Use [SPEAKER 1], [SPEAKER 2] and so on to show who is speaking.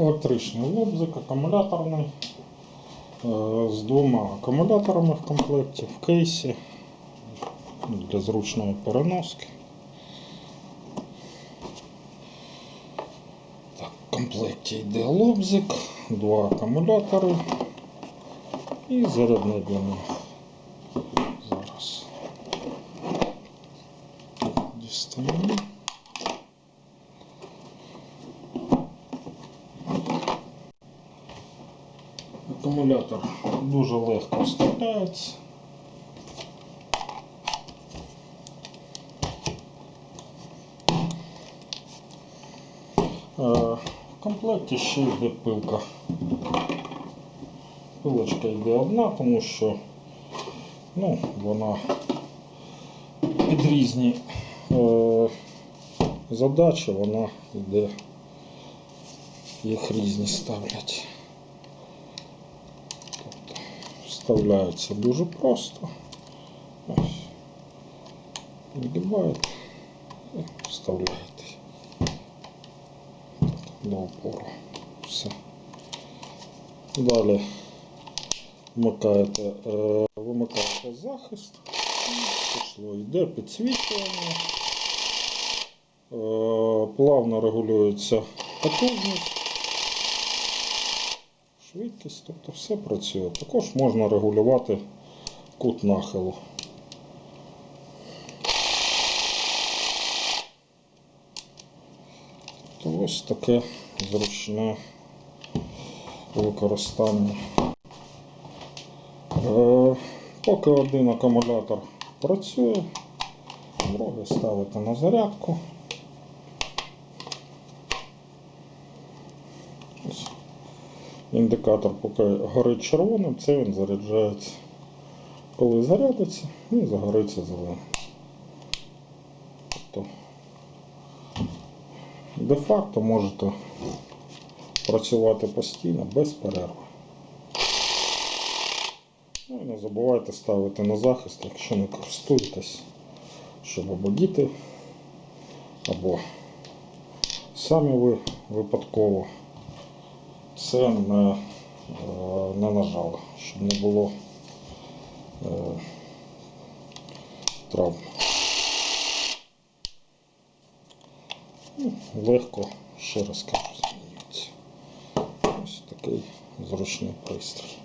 [SPEAKER 1] Електричний лобзик, акумуляторний. е, З двома акумуляторами в комплекті, в кейсі для зручної переноски. Так, в комплекті йде лобзик, два акумулятори і зарядне для них. Зараз дістаємо. Акумулятор дуже легко вставляється. Е, В комплекті ще йде пилка. Пилочка йде одна, тому що ну, вона під різні е, задачі вона йде, їх різні ставлять. Тобто вставляється дуже просто. Ось. І вставляєте до опору. Все. Далі вмикаєте, е, вимикаєте захист. Пішло, йде підсвічування. Е, плавно регулюється потужність, швидкість, тобто все працює. Також можна регулювати кут нахилу. То ось таке зручне використання. Е, Поки один акумулятор працює, другий ставите на зарядку. Ось. Індикатор поки горить червоним, це він заряджається. Коли зарядиться, він загориться зеленим. Тобто де-факто можете працювати постійно без перерви. Ну і не забувайте ставити на захист, якщо не користуєтесь, щоб або або самі ви випадково це не, е, не нажали, щоб не було е, травм. Ну, легко, ще раз кажу, змінюється. Ось такий зручний пристрій.